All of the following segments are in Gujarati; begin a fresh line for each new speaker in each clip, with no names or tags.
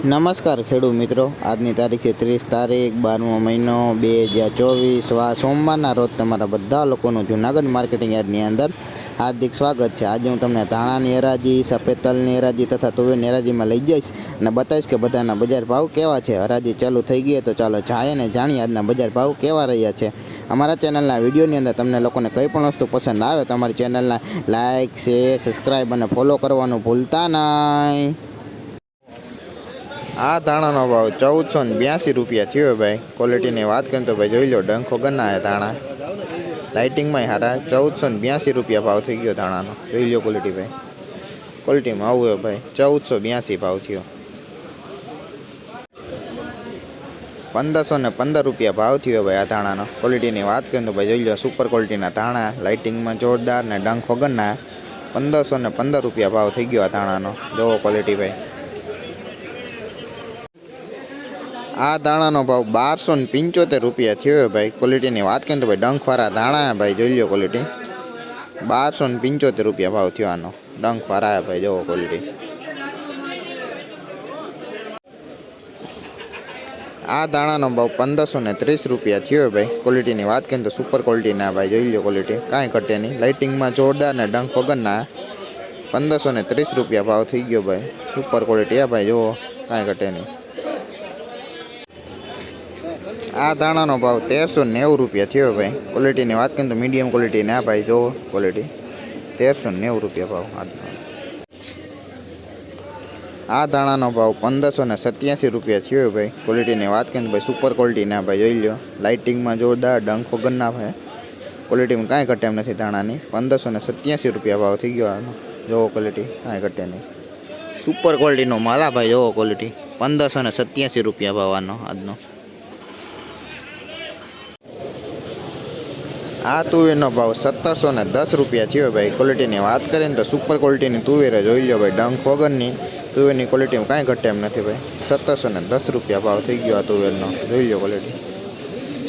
નમસ્કાર ખેડૂત મિત્રો. આજની તારીખે ત્રીસ તારીખ, બારમો મહિનો, બે હજાર ચોવીસ, વા સોમવારના રોજ તમારા બધા લોકોનું જૂનાગઢ માર્કેટિંગ યાર્ડની અંદર હાર્દિક સ્વાગત છે. આજે હું તમને ધાણાની હરાજી સફેદ તલની હરાજી તથા તુવેરની હરાજીમાં લઈ જઈશ અને બતાવીશ કે બધાના બજાર ભાવ કેવા છે. હરાજી ચાલુ થઈ ગઈ તો ચાલો જાય અને જાણીએ આજના બજાર ભાવ કેવા રહ્યા છે. અમારા ચેનલના વિડીયોની અંદર તમને લોકોને કંઈ પણ વસ્તુ પસંદ આવે તો અમારી ચેનલના લાઇક શેર, સબસ્ક્રાઈબ અને ફોલો કરવાનું ભૂલતા નહીં. આ ધાણાનો ભાવ ચૌદસો ને બ્યાસી રૂપિયા થયો ભાઈ. ક્વોલિટીની વાત કરીએ તો ભાઈ જોઈ લો, ડંખો ગન્ના હે ધાણા. લાઇટિંગમાં હારા, ચૌદસો ને બ્યાસી રૂપિયા ભાવ થઈ ગયો ધાણાનો. જોઈ લો ક્વોલિટી ભાઈ. ક્વોલિટીમાં આવું ભાઈ, ચૌદસો બ્યાસી ભાવ થયો. પંદરસો ને પંદર રૂપિયા ભાવ થયો ભાઈ આ ધાણાનો. ક્વોલિટીની વાત કરીએ તો ભાઈ જોઈ લો સુપર ક્વોલિટીના ધાણા લાઇટિંગમાં જોરદાર ને ડંખ વગરના પંદરસો ને પંદર રૂપિયા ભાવ થઈ ગયો આ ધાણાનો. જોવો ક્વોલિટી ભાઈ. આ દાણાનો ભાવ બારસો ને પંચોતેર રૂપિયા થયો ભાઈ. ક્વોલિટીની વાત કરીએ તો ભાઈ ડંખવાળા દાણા ભાઈ, જોઈ લો ક્વોલિટી બારસો ને પંચોતેર રૂપિયા ભાવ થયો આનો. ડંખવાળા ભાઈ, જોવો ક્વોલિટી આ દાણાનો ભાવ પંદરસો ને ત્રીસ રૂપિયા થયો ભાઈ. ક્વોલિટીની વાત કરીએ તો સુપર ક્વોલિટીના ભાઈ, જોઈ લો ક્વોલિટી કાંઈ ઘટે નહીં. લાઇટિંગમાં જોરદાર ને ડંખ વગરના પંદરસો ને ત્રીસ રૂપિયા ભાવ થઈ ગયો ભાઈ. સુપર ક્વોલિટી આ ભાઈ જુઓ કાંઈ ઘટે નહીં. આ દાણાનો ભાવ તેરસો નેવું રૂપિયા થયો ભાઈ. ક્વોલિટીની વાત કરીએ તો મીડિયમ ક્વોલિટી ના ભાઈ જો ક્વોલિટી તેરસો નેવું રૂપિયા ભાવ આજનો આ દાણાનો ભાવ પંદરસો ને સત્યાસી રૂપિયા થયો ભાઈ. ક્વોલિટીની વાત કરીએ ભાઈ સુપર ક્વોલિટી ના ભાઈ જોઈ લો લાઇટિંગમાં જોરદાર ડંખ વગરના ભાઈ. ક્વોલિટીમાં કાંઈ ઘટે એમ નથી દાણાની પંદરસો ને સત્યાસી રૂપિયા ભાવ થઈ ગયો આનો. જોવો ક્વોલિટી કાંઈ ઘટે નહીં. સુપર ક્વોલિટીનો માલા ભાઈ, જોવો ક્વોલિટી પંદરસો ને સત્યાસી રૂપિયા ભાવ આનો આજનો. આ તુવેરનો ભાવ સત્તરસો ને દસ રૂપિયા થયો ભાઈ. ક્વોલિટીની વાત કરીએ ને તો સુપર ક્વોલિટીની તુવેર જોઈ લો ભાઈ, ડંખ વગરની તુવેરની ક્વોલિટીમાં કાંઈ ઘટે એમ નથી ભાઈ. સત્તરસો ને દસ રૂપિયા ભાવ થઈ ગયો આ તુવેરનો. જોઈ લો ક્વોલિટી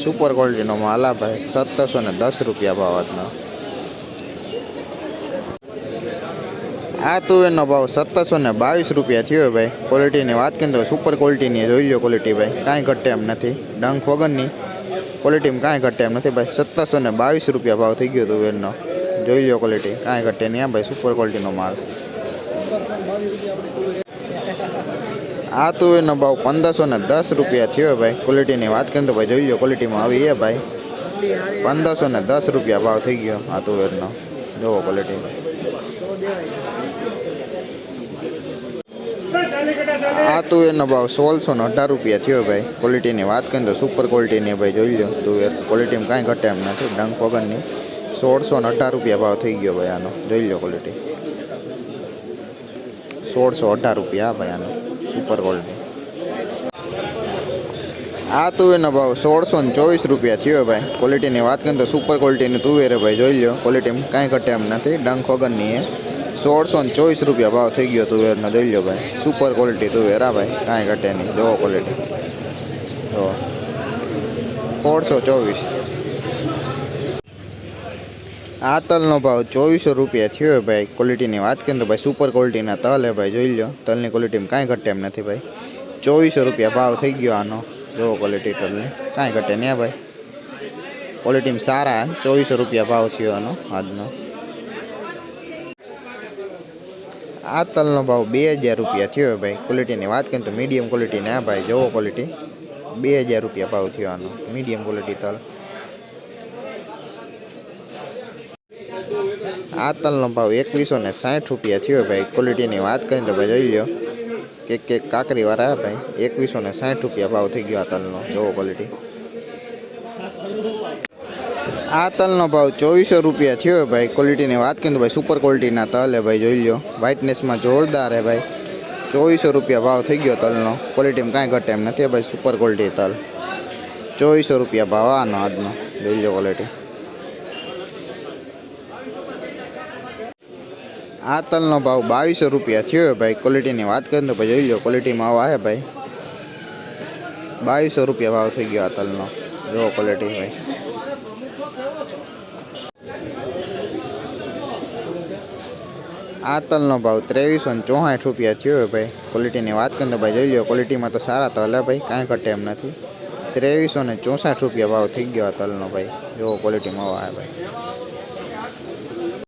સુપર ક્વોલિટીનો માલ આ ભાઈ, સત્તરસો ને દસ રૂપિયા ભાવ આજનો. આ તુવેરનો ભાવ સત્તરસો ને બાવીસ રૂપિયા થયો ભાઈ. ક્વોલિટીની વાત કરીએ તો સુપર ક્વોલિટીની જોઈ લો ક્વોલિટી ભાઈ. કાંઈ ઘટે એમ નથી. ડંખ વગરની ક્વોલિટીમાં કાંઈ ઘટે એમ નથી ભાઈ. સત્તરસો ને બાવીસ રૂપિયા ભાવ થઈ ગયો તુવેરનો જોઈ લો ક્વોલિટી કાંઈ ઘટે નહીં ભાઈ સુપર ક્વોલિટીનો માલ. આ તુવેરનો ભાવ પંદરસો ને દસ રૂપિયા થયો ભાઈ. ક્વોલિટીની વાત કરીએ તો ભાઈ, જોઈ લો ક્વોલિટીમાં આવી એ ભાઈ. પંદરસો ને દસ રૂપિયા ભાવ થઈ ગયો આ તુવેરનો જોવો ક્વોલિટી આ તુવેરનો ભાવ સોળસો ને અઢાર રૂપિયા થયો ભાઈ. ક્વોલિટીની વાત કરીએ તો સુપર ક્વોલિટીની ભાઈ જોઈ લો તુવેર ક્વોલિટીમાં કાંઈ ઘટે એમ નથી. ડંગ વગરની સોળસો ને અઢાર રૂપિયા ભાવ થઈ ગયો ભાઈ આનો. જોઈ લો ક્વોલિટી સોળસો અઢાર રૂપિયા ભાઈ આનો. સુપર ક્વોલિટી આ તુવેરનો ભાવ સોળસો ને ચોવીસ રૂપિયા થયો ભાઈ. ક્વોલિટીની વાત કરીએ તો સુપર ક્વોલિટીની તુવેર ભાઈ. જોઈ લો ક્વોલિટીમાં કાંઈ ઘટે એમ નથી. ડંગ વગરની એ સોળસો ને ચોવીસ રૂપિયા ભાવ થઈ ગયો તુવેરનો જોઈ લો ભાઈ. સુપર ક્વોલિટી તુવેર આ ભાઈ. કાંઈ ઘટે નહીં, જોવો ક્વોલિટી જો. સોળસો ચોવીસ. આ તલનો ભાવ ચોવીસો રૂપિયા થયો ભાઈ. ક્વોલિટીની વાત કરીએ તો ભાઈ સુપર ક્વોલિટીના તલ હે ભાઈ, જોઈ લો તલની ક્વોલિટીમાં કાંઈ ઘટે એમ નથી ભાઈ. ચોવીસો રૂપિયા ભાવ થઈ ગયો આનો. જોવો ક્વોલિટી તલની. કાંઈ ઘટે નહીં ભાઈ. ક્વોલિટીમાં સારા ચોવીસો રૂપિયા ભાવ થયો આનો આજનો. આ તલનો ભાવ બે હજાર રૂપિયા થયો ભાઈ. ક્વોલિટીની વાત કરીએ તો મીડિયમ ક્વોલિટી ના ભાઈ, જોવો ક્વોલિટી બે હજાર રૂપિયા ભાવ થયો આનો મીડિયમ ક્વોલિટી તલ. આ તલનો ભાવ એકવીસો ને સાઠ રૂપિયા થયો ભાઈ. ક્વોલિટીની વાત કરીએ તો ભાઈ, જોઈ લો કે કે કાકરીવાળા ભાઈ, એકવીસો ને સાઠ રૂપિયા ભાવ થઈ ગયો આ તલનો. જોવો ક્વોલિટી આ તલનો ભાવ ચોવીસો રૂપિયા થયો ભાઈ. ક્વોલિટીની વાત કરીએ તો ભાઈ સુપર ક્વોલિટીના તલ હે ભાઈ, જોઈ લો વ્હાઇટનેસમાં જોરદાર હે ભાઈ. ચોવીસો રૂપિયા ભાવ થઈ ગયો તલનો. ક્વોલિટીમાં કાંઈ ઘટે એમ નથી ભાઈ સુપર ક્વોલિટી તલ. ચોવીસો રૂપિયા ભાવ આનો આજનો. જોઈ લો ક્વોલિટી આ તલનો ભાવ બાવીસો રૂપિયા થયો ભાઈ. ક્વોલિટીની વાત કરીએ તો ભાઈ, જોઈ લો ક્વોલિટીમાં આવા હે ભાઈ. બાવીસો રૂપિયા ભાવ થઈ ગયો આ તલનો. જો ક્વોલિટી ભાઈ. આ તલનો ભાવ ત્રેવીસો ને ચોસાઠ રૂપિયા થયો ભાઈ. ક્વોલિટીની વાત કરીને ભાઈ જોઈ લો ક્વોલિટીમાં તો સારા તલ હે ભાઈ, કાંઈ ઘટે એમ નથી. ત્રેવીસો ને ચોસાઠ રૂપિયા ભાવ થઈ ગયો આ તલનો ભાઈ. જો ક્વોલિટીમાં આવે ભાઈ.